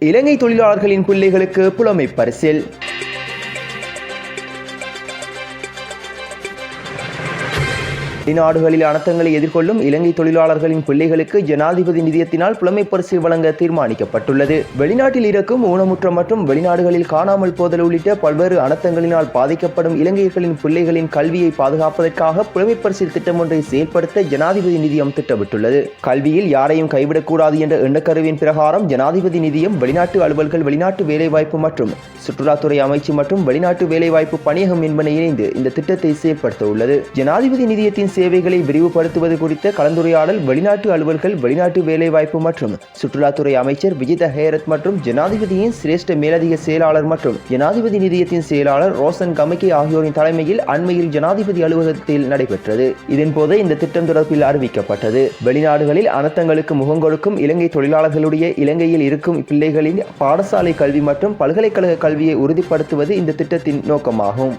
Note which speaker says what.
Speaker 1: இலங்கை தொழிலாளர்களின் பிள்ளைகளுக்கு புலமை பரிசில் வெளிநாடுகளில் அனர்த்தங்களை எதிர்கொள்ளும் இலங்கை தொழிலாளர்களின் பிள்ளைகளுக்கு ஜனாதிபதி நிதியத்தினால் புலமை பரிசு வழங்க தீர்மானிக்கப்பட்டுள்ளது. வெளிநாட்டில் இருக்கும் ஊனமுற்ற மற்றும் வெளிநாடுகளில் காணாமல் போதல் உள்ளிட்ட பல்வேறு அனர்த்தங்களினால் பாதிக்கப்படும் இலங்கையர்களின் பிள்ளைகளின் கல்வியை பாதுகாப்பதற்காக புலமை பரிசு திட்டம் ஒன்றை செயல்படுத்த ஜனாதிபதி நிதியம் திட்டமிட்டுள்ளது. கல்வியில் யாரையும் கைவிடக்கூடாது என்ற எண்ணக்கருவின் பிரகாரம் ஜனாதிபதி நிதியம் வெளிநாட்டு அலுவல்கள் வெளிநாட்டு வேலைவாய்ப்பு மற்றும் சுற்றுலாத்துறை அமைச்சு மற்றும் வெளிநாட்டு வேலைவாய்ப்பு பணியகம் என்பன இணைந்து இந்த திட்டத்தை செயல்படுத்த உள்ளது. ஜனாதிபதி நிதியத்தின் சேவைகளை விரிவுபடுத்துவது குறித்த கலந்துரையாடல் வெளிநாட்டு அலுவல்கள் வெளிநாட்டு வேலைவாய்ப்பு மற்றும் சுற்றுலாத்துறை அமைச்சர் விஜித ஹேரத் மற்றும் ஜனாதிபதியின் சிரேஷ்ட மேலதிக செயலாளர் மற்றும் ஜனாதிபதி நிதியத்தின் செயலாளர் ரோசன் கமிக்கி ஆகியோரின் தலைமையில் அண்மையில் ஜனாதிபதி அலுவலகத்தில் நடைபெற்றது. இதன்போது இந்த திட்டம் தொடர்பில் அறிவிக்கப்பட்டது. வெளிநாடுகளில் அனர்த்தங்களுக்கு முகங்கொடுக்கும் இலங்கை தொழிலாளர்களுடைய இலங்கையில் இருக்கும் பிள்ளைகளின் பாடசாலை கல்வி மற்றும் பல்கலைக்கழக கல்வியை உறுதிப்படுத்துவது இந்த திட்டத்தின் நோக்கமாகும்.